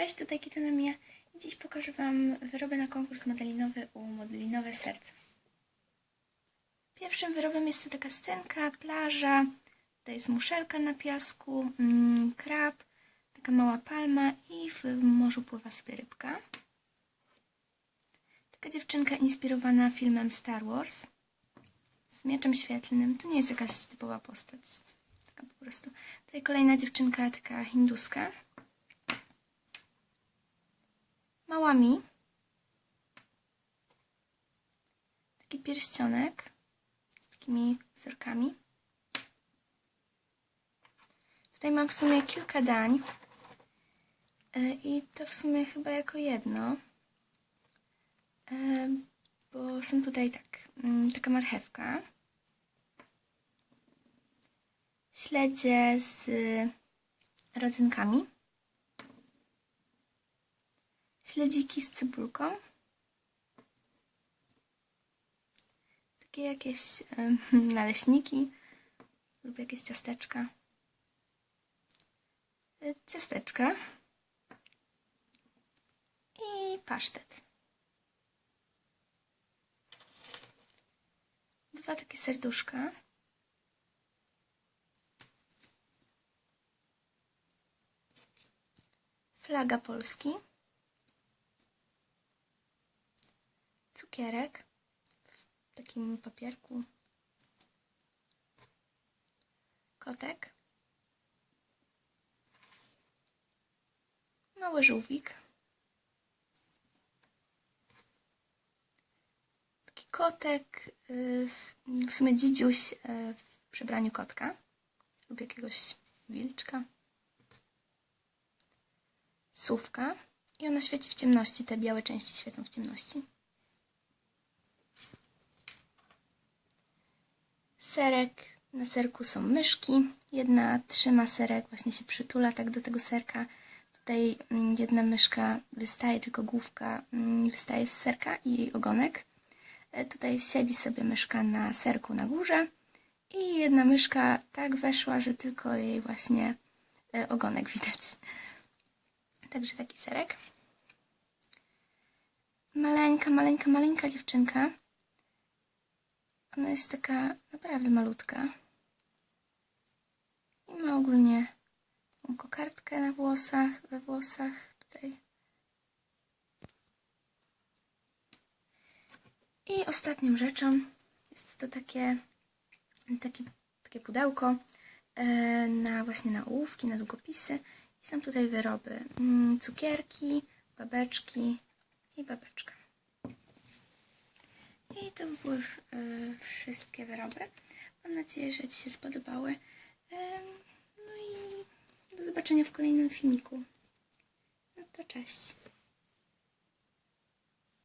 Cześć, tutaj Kitana Mia dziś pokażę Wam wyroby na konkurs modelinowy u Modelinowe Serce. Pierwszym wyrobem jest to taka stenka, plaża, tutaj jest muszelka na piasku, mm, krab, taka mała palma i w morzu pływa sobie rybka. Taka dziewczynka inspirowana filmem Star Wars z mieczem świetlnym. To nie jest jakaś typowa postać, taka po prostu. Tutaj kolejna dziewczynka, taka hinduska małami. Taki pierścionek z takimi wzorkami. Tutaj mam w sumie kilka dań. E, I to w sumie chyba jako jedno. E, bo są tutaj tak, mm, taka marchewka. Śledzie z rodzynkami śledziki z cebulką. Takie jakieś y, naleśniki lub jakieś ciasteczka. Y, ciasteczka. I pasztet. Dwa takie serduszka. Flaga Polski. Cukierek w takim papierku, kotek, mały żółwik, taki kotek, y, w sumie dzidziuś y, w przebraniu kotka. Lub jakiegoś wilczka, słówka. I ona świeci w ciemności, te białe części świecą w ciemności. Serek. Na serku są myszki. Jedna trzyma serek, właśnie się przytula tak do tego serka. Tutaj mm, jedna myszka wystaje, tylko główka mm, wystaje z serka i jej ogonek. E, tutaj siedzi sobie myszka na serku na górze i jedna myszka tak weszła, że tylko jej właśnie e, ogonek widać. Także taki serek. Maleńka, maleńka, maleńka dziewczynka. Ona jest taka naprawdę malutka. I ma ogólnie taką kokardkę na włosach, we włosach tutaj. I ostatnią rzeczą jest to takie, takie, takie pudełko e, na właśnie na ołówki, na długopisy. I są tutaj wyroby. Mm, cukierki, babeczki i babeczka. I to były już y, wszystkie wyroby. Mam nadzieję, że Ci się spodobały. no i do zobaczenia w kolejnym filmiku. No to cześć.